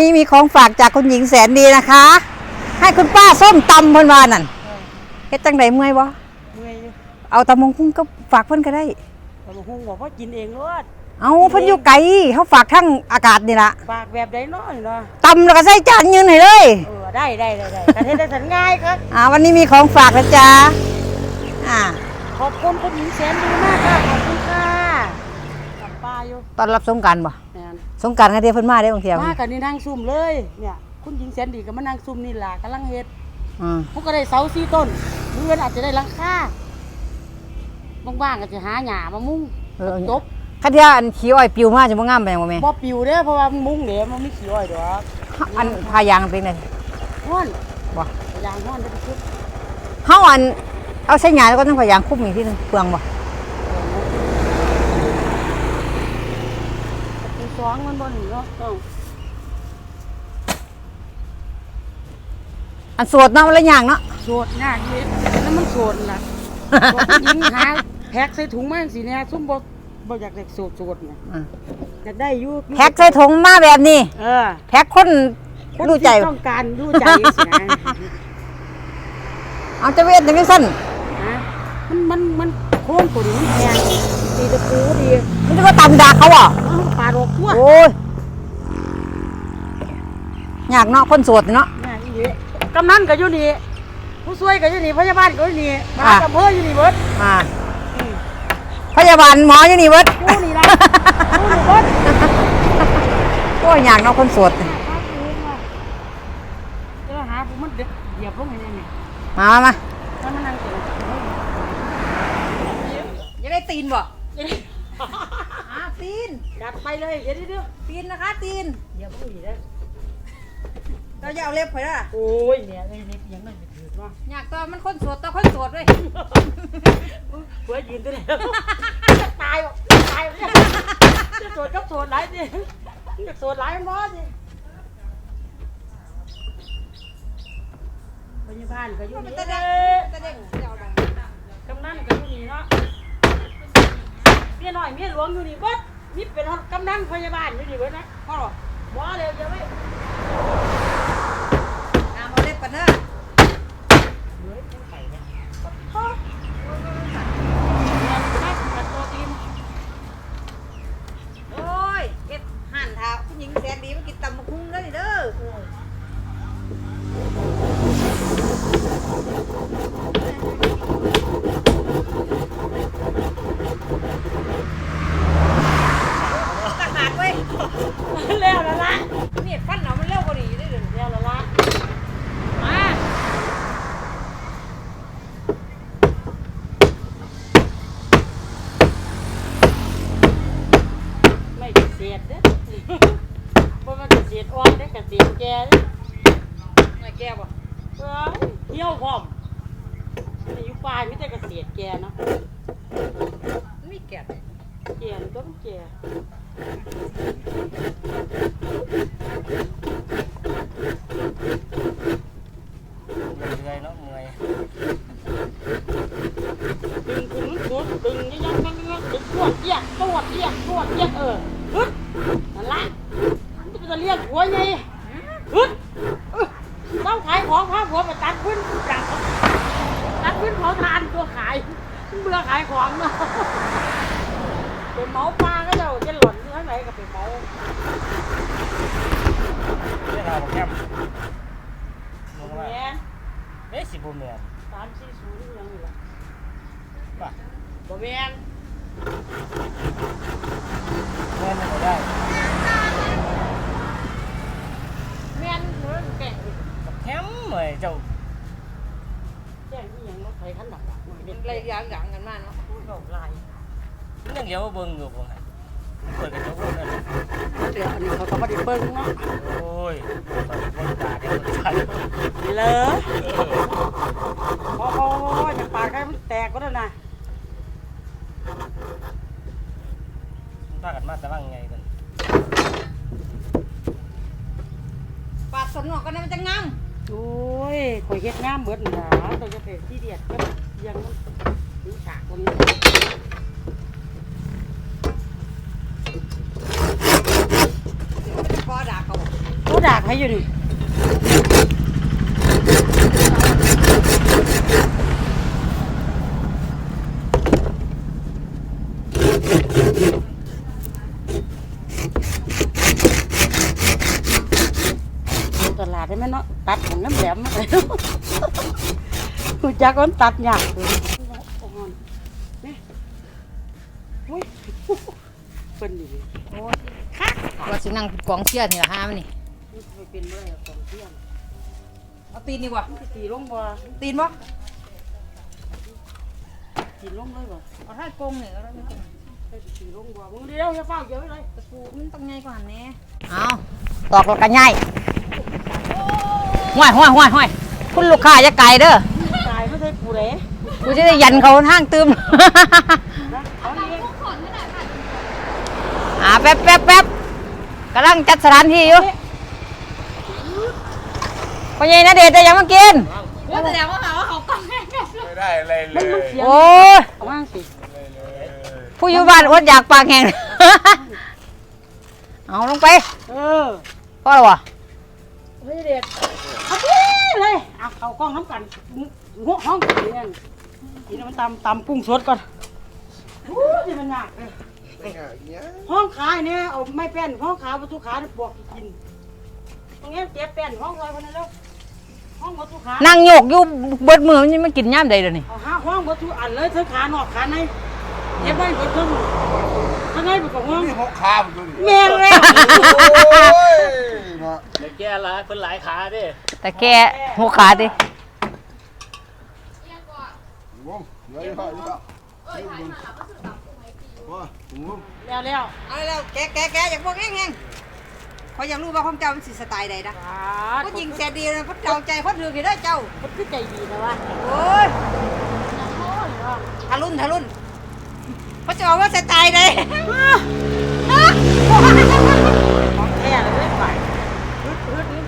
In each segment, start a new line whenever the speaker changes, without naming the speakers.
นี่มีของฝากจากคุณหญิงแสนดีนะคะ ให้คุณป้าส้มตำเพิ่นว่านั่นเฮ็ดจังไดเมื่อยบ่
เมื่อยอยู่
เอาตำมงคุ้งก็ฝากเพิ่นก็ได้
แต่มาหุงบอกว่ากินเองรวด
เอาเพิ่นอยู่ไกลเขาฝากทั้งอากาศนี่ล่ะ
ฝากแบบใดเนาะนี่เนาะ
ตำแล้วก็ใส่จานยืนให้เลย
เออได้ได้ได้ได้แต่เฮ็ดได้สันง่ายครับ
อ่าวันนี้มีของฝากนะจ๊ะอ่า
ขอบคุณคุณหญิงแสนดีมากค่ะขอบคุณค่ะกับป้าอยู่
ตอนรับสงกรารบ่
แม่น
สงกรารก็เดี๋ยวเพิ่นมาได้บางเที่ย
มากันนี่นั่งซุ่มเลย เนี่ย คุณหญิงแสนดีก็มานั่งซุ่มนี่ล่ะกำลังเฮ็ด
อืม
พวกก็ได้เสาสี่ต้นเพื่อนอาจจะได้หลังคาบ้างๆก็จะหาหญ้ามามุง
เออ
จบ
คันที่อันขี้อ้อยปิวมาจะบ่งามไปบ่แม่
บ่ปิวเด้อเพราะว่ามันมุงเด้มันไม่ขี้อ้อยดอก
อันพายางเป็นไง
ฮ้อน
บ่
ยางฮ้อนได้อทุก
เฮาอันเอาใช้หญ้าแล้วก็ต้องพายางคุมอีกทีหนึงเปลืองบ่
ตี สองมันบ่หนีเนาะเอ้า
อันโสดเนาะมันละอย่างเนาะ
โสดยากเย็นแล้วมันโสดล่ะบอกผู้หญิงหาแพ็กใส่ถุงมาจังซี่แน่ซุ่มบ่บ่อยากได้โสดโสดน่ะ
อืม
อยากได้อยู่
แพ็กใส่ถุงมาแบบนี้
เออ
แพ็กคน
คน
รู้ใจ
ที่ต้องการรู้ใจสินะ
เอาจะเวทจังซั่น
ฮะมันมันมันโค้งตัวนี้มันแพงตีตะปูดี
มันจะมาตำดากเขาอะ
อ้าวปลาดอกทั่ว
โอ้ยอยากเนาะคนโสดเนาะ
น่าอีหลีกำนันก็อยู่นี่ผู้ช่วยก็อยู่นี่พยาบาลก็อยู่นี่มา
อะ
อำเภออยู่นี่เบิด
อ่า
อืม
พยาบาลหมออยู่นี่เบิด
กูนี่ล่ะกูนี่เบิด
โอ้ยอยากเนาะคนโสด
หาปูมาเดี๋ยวหาปูมันเดือดเหยียบลงไปเนี่ยนี่
มามามา
ถ้ามันนั่งเกิด
จะได้ตีนบ่ อ่าตีน
จัดไปเลยเดี๋ยวเดี๋ยว
ตีนนะคะ ตีน
เหยียบลงอีกแล้ว
เราจะเอาเล็บไปละ
โอ้ยเนี่ยไอ้นี่ยังไม่ถือว่า
อยากตัวมันคนโสดตัวคนโสดเลย
หัวยืนตัวเดียวจะตายบอกตายบอกเนี่ยจะโสดก็โสดหลายดิจะโสดหลายมันบ่ดิพยาบาลก็อยู่
มัน
นี่
ตะเด้งตะเด้งเดี๋ยวเอาดัง
กำนันก็อยู่นี่เนาะ เมียน้อยเมียหลวงอยู่นี่เบิดมีเป็นกำนันพยาบาลอยู่นี่เบิดนะ
พ่อหรอ
บ่เร็วจะไม่
น้ำเอาเล็บกันเนอะ
เหลือจังไข่เนี่ยพ่อเนี่ยนะกัดตัวตีน
โอ้ยเก็บหั่นเท้าผู้หญิงแสนดีมากินตำมะคุ้งเลยเด้อ ทหารเว้ย
แล้วละละ
มีดฟันเอามันเร็วกว่านี้ได้เลย
แล้วละละมา ไม่เกษตรเด้อ บ่มันเกษตรอ่อนเด้อเกษตรแก่เด้อ
ไม่แก้บ่
เอ้ยเที่ยวพร้อมอายุป่ามีแต่เกษตรแก่เนาะ
มีแก่
แก่มันก็ต้องแก่
เมื่อยเนาะเมื่อย
ดึงถึงสุดดึงยังยังยังยังดึงตรวจเจี๊ยกตรวจเจี๊ยกตรวจเจี๊ยกเออฮึดนั่นละมันจะเรียกหัวไงฮึดเอ้อต้องขายของพาผัวไปตัดพื้นจังตัดพื้นเผาทานตัวขายเบื่อขายของเนาะ เป็นเมาปลาก็จะจะหล่นอยู่ข้างในก็เป็นเมา
เรื่องราวของแก้มมึงว่า
แม่น
เอ๊ะสิบ่แม่น
สามสี่ศูนย์ยังอยู่ละ
ป่ะ
บ่แม่น
แม่นบ่ได้
แม่นเหมือนแก่งอีก
กับแคมเอ้ยเจ้า
แก่งที่ยังรถไฟคันหนักอะหน่อยเด็
มัน
ด
เลยยางอย่างกันมากเนาะ
ดอกลาย
มันยัง เลี้ยวมาเบิ่งอยู่บ่ให้เปิดกระจกรถนั่น
เดี๋ยวอันนี้เขาก็มาได้เบิ่งเนาะ
โอ้ยตอนนี้บ่ตาเดียวตาเดียว
เลอพอพอจะปากให้มันแตกก็ได้นะ
มันพากันมาแต่ว่างไงกัน
ปาดสนหนอกกันนะมันจะงาม
โอ้ยข่อยเฮ็ดงามเบิดหนาตัวจะเป็นที่เดียดก็ยังดูฉากตรงนี้
อด่า
กให้อยู่นี่ตลาดได้ไหมเนาะตัดของน้ำแหลมมาเลยกูจักมันตัดยากเลยโอ้ยเป็นนี่โอ้ยคัก
ว่าสินั่งกองเชียร์นี่ล่ะหามันนี่
เป็นเมื่อไหร่ของเที่ยง
เอาตีนดีกว่า
มันจะตีลงบ่
ตีนบ่
ตีลงเลยบ่
เอาท่ากงนี่ก็ได้
ไปตีลงบ่มึงเดียวอย่าเฝ้าเยอะเลย
ตะปูมันต้องใหญ่กว่านี้เอาตอกแล้วกันใหญ่ห้วยห้วยห้วยห้วยคุณลูกค้าอย่าไกลเด้อ
ตายไม่ใช่กูเลย
กูจะได้ยันเขาห้างตืม
นะเอานี่
อ่าแป๊บแป๊บแป๊บกำลังจัดสถานที่อยู่ พ่อใหญ่นาเดชน์ได้ยังมากิน
ไม่ได้อะไรเล
มันมัน
ย
เสียง
โอ้ย
เอาว่างสิ
ผู้อยู่บ้านอดอยากปากแห้ง เอาลงไป
เออ
พ่อหรอวะ
เฮ้ยเด็ดเอาสิเลยเอาเข้ากล้องน้ำกันหัวห้องกันเนี่ยกินน้ำมันตำตำกุ้งสดก่อนอู้ยมันหนักเลยห้องขายเนี่ยเอาไม้แป้นห้องขายประตูขาเนี่ยปวกกินตรงนี้เจ็บแป้นห้องลอยคนนั้นแล้ว ห้องประตูขา
นั่งโยกอยู่เบิดมือมันยังไม่กินย่ามใดเลยนี่
เอาห้าห้องประตูอันเลยทั้งขานอกขาในเจ็บไว้เบิดทั้งข้างในเป็นของห้อง
นี่หกขาผมดูดิ
แม่งเลย
โอ้ยเนาะ
เดี๋ยวแกละเพิ่นหลายขาเด้
แต่แกหัวขาดิ
งงเดี๋ยวพ่อเดี๋ยวพ่อว่าถุงงง
แล้วแล้ว
เอาแล้วแกแกแกอยากบอกแห้งๆ เขาอยากรู้ว่าของเจ้ามันสิสไตล์ใดนะ
อ่า
ผู้หญิงแสนดีนะเขาเจ้าใจเขาถือกี่ได้เจ้า
มันคือใจดีนะวะ
โอ้ย
โอ้ยว่ะ
ทะลุนทะลุนเขาจะบอกว่าสไตล์ใด
ของแท้เลยเว้ยไปฮึดฮึดฮึด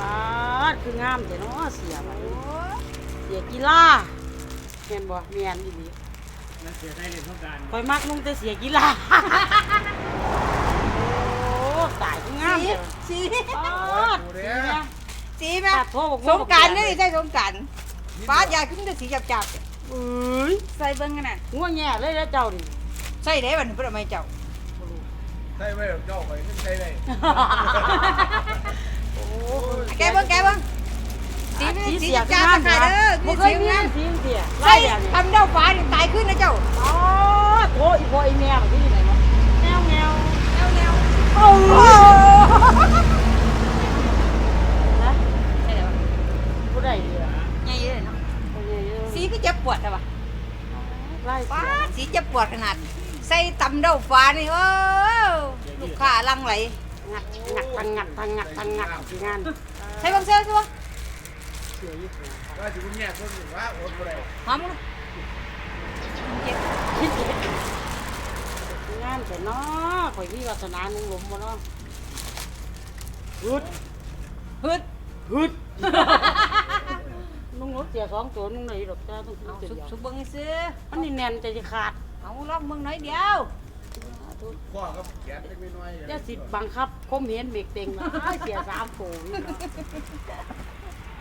อ่าคืองามเดี๋ยวเนาะเสียไปเสียกีฬาเมียนบ่เมียนอีหลี
นั่นเสียได้เรียนต้องการ
คอยมักนุ่งแต่เสียกีฬา โอ้ตายคืองาม
สี
เดี๋ยว
สี
อ๋อสีเนี่ย
สีไหม
ตัดโทษบอก
สงกรารนี่ใช่สงกรารฟ้าอยากขึ้นแต่สีจับจับ
เอ้ย
ใส่เบิ้งกันน่ะ
ง่วงแง่เลยแล้วเจ้าดิ
ใส่ได้บัดนเพื่อไม่เจ้า
ใช่ไหมเจ้าไปใช่ไหม
โอ้
แกเบิ้งแกเบิ้งสี
สี
สี
เสีย
จับจับขาเด้อ
บ่
สี
เคย
สี
มี
งาม
สีเสีย
ใส่
ไล่แบบนี้
ทำเด้าฟ้านี่ตายขึ้นนะเจ้า
อ๋อโถอีพ่ออีแม่ที่ไหนวะ
แน
ผู้ใดดีอะ
ใหญ่เลยเนาะ
ผู้ใหญ่เด้อ
สีก็เจ็บปวดใช่ปะ
ไล่
ฟ้า
สี
เจ็บปวดขนาด ใส่ตำเด้าฟ้านี่โอ้ลูกค้าลังไหล
งัดงัดทังงัดทังงัดทังงัดงาน
ใส่บังเสื้อสิวะ
เสียอยู่
ว่ะคุณแม่คนหนึ่งว่าโอนไปเลย
หอมมั้ยเจ็บ
คิดสิง แต่เนาะข่อยมีวาสนานุ่งหลมบ่เนาะฮึด
ฮึด
ฮึดนุ่งรถเสียสองตัวนุ่งไหนดอกจ้าต้อง
เอา
ตัว
สุก
เดียว
สุกเบิ้งให้ซื้อ
มันนี่แน่นใจจะขาด
เอาลองเบิ้งหน่อยเดียว
พ่อครับแขนเล็กน้อย
จะสิบังคับคมเห็นเบรกเต็งมาอ้ายเสียสามตัวนี่นะ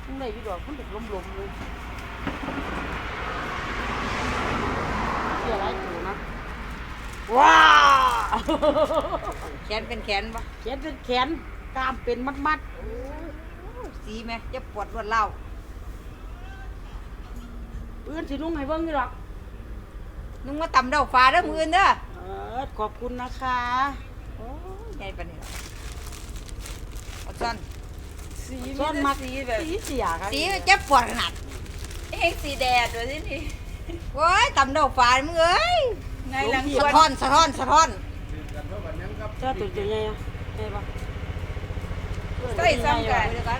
นุ่งไหนอยู่ดอกมันเด็กลมๆเลยเสียหลายตัวนะว้าว
แขนเป็นแขนปะ
แขนเป็นแขนกล้ามเป็นมัดมัด
สีไหมจะปวดรวดเล่า
ๆเอื้อนสินุ่งให้เบิ่งนี่หรอก
นุ่งมาตำเด้าฟ้าเด้อมืออื่นเด้อ
เออขอบคุณนะคะ
โอ้ยใหญ่ปานนี้ล่ะเอาซ่อน
สีส้นมักสีแบบสีเสียครับ
สีมันเจ็บปวดขนาด
เองสีแดดด้วยที่นี่
โอ้ยตำเด้าฟ้ามึงเอ้ย
ในหลังส
สะ
วน
ท้อนสะท้อนสะท้อน
กันเท่า กันยังครับ
เจ้าตั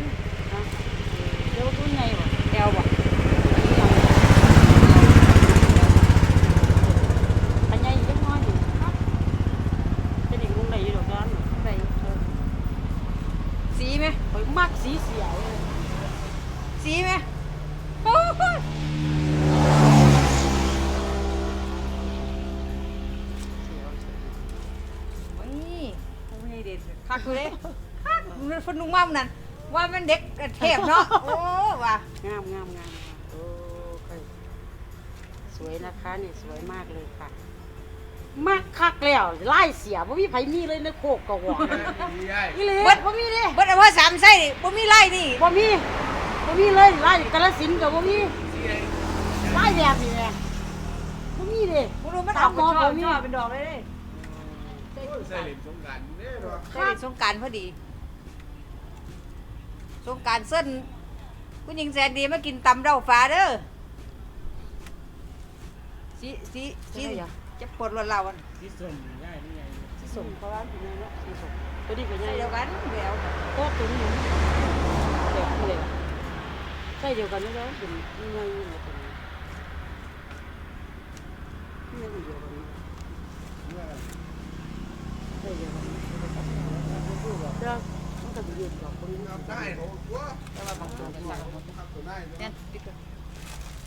โอ้ยโอ้ยเด็ดคักกูเลยคักมึงคนนุ่งมั่มนั่นว่ามันเด็กเทพเนาะโอ้ว่ะ
งามงามงามโอ้เคยสวยนะคะนี่สวยมากเลยค่ะ มากคักแล้วไล่เสียบ่มีไผมีเลยในโคกกะหวอีหลีบ่มีเด้
เบิดเอาว่าสามไส้นี่บ่มีไล่นี่
บ่มีบ่มีเลยไล่กาฬสินธุ์ก็บ่มีไล่แบบนี้แหละบ่มีเด้
บ่รู้มัน
ตา
เอา
ม
เป็น
ม
ช่
อ
อ
บ่มี
ช่อเป็นดอกเลยเด้
ใส่เหรียญสงกรารเนี่ยหรอ
ใช่สงกรารพอดี สงกรารเส้นคุณหญิงแสนดีมากินตำเด้าฟ้าเด้อสีสีสีจะปวดรถเราอัน
ที่ส่งได้นี่ไง
สิส่งเพราะว่าเป็นไงเนาะสิส่งตัวนี้ก็ใหญ่
ใส่เดียวกันแล้ว
โคกตัวนี้เด็กเลยใช่เดียวกันนี่เด้อเป็นยังไงนี่แหละตัวนี้นี่ยังเดียวกันนี่ใช่เดียวกันเด้อมันก็สิยืดดอ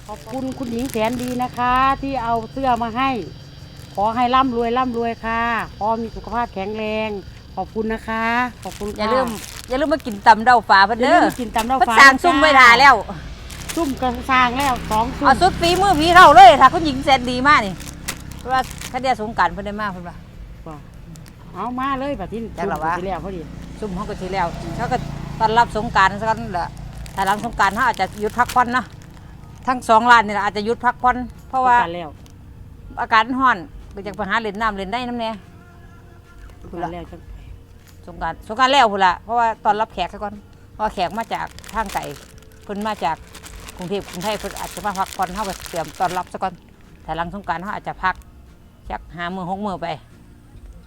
ขอบคุณคุณหญิงแสนดีนะคะ ที่เอาเสื้อมาให้ ขอให้ร่ำรวยร่ำรวยค่ะ ขอมีสุขภาพแข็งแรง ขอบคุณนะคะ ขอบคุณ
อย่า
ค่ะ
ลืมอย่าลืมมากินตำเด้าฟ้าเพิ่น
อย่า
เด้
ลื
อ
มกินตำเต้า
เพิ่น
ฟ้า
สร้างซุ่มไว้ท่าแล้ว
ซุ่มกระสร้างแล้วสองซุ่ม
เอาสุดฝีมือผีเราเลยถ้าคุณหญิงแสนดีมากนี่เพราะว่าคดีสงกรารเพิ่นได้มากเพิ่นว่า
ว่า เอามาเลยแบบที่
จักเหรอวะ
ที่แล้วพอดี
ซุ่มเขาก็ทีแล้วเขาก็ต้อนรับสงกรารซะกันแหละแต่หลังสงกรารเขาอาจจะหยุดพักผ่อนนะทั้งสองร้านนี่แหละอาจจะหยุดพักผ่อนเพราะว่า
กันแล้ว
อากาศร้อนไปจากไปหาเล่นน้ำเล่นได้น้ำเนี่ย
กันแล้วจังไป
สงกรารสงกรารแล้วพุ่นละเพราะว่าตอนรับแขกซะก่อนเพราะว่าแขกมาจากทางไก่เพิ่นมาจากกรุงเทพกรุงไทยเพิ่นอาจจะมาพักผ่อนเขาก็เตรียมต้อนรับซะก่อนแต่หลังสงกรารเขาอาจจะพักจักหามือหกมือไป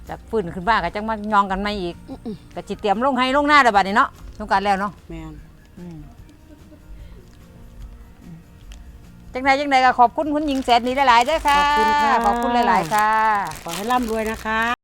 จากฟื้นขึ้นบ้านก็จังมายองกันมาอีกก็จิเตรียมลงให้ลงหน้าเดี๋ยวบัดนี้เนาะสงกรารแล้วเนาะ
แมน
อืมจังใดจังใดก็ขอบคุณคุณหญิงแสนนี้หลายๆเด้อค่ะ
ขอบคุณค่ะ
ขอบคุณหลายๆค่ะ
ขอให้ร่ำรวยนะคะ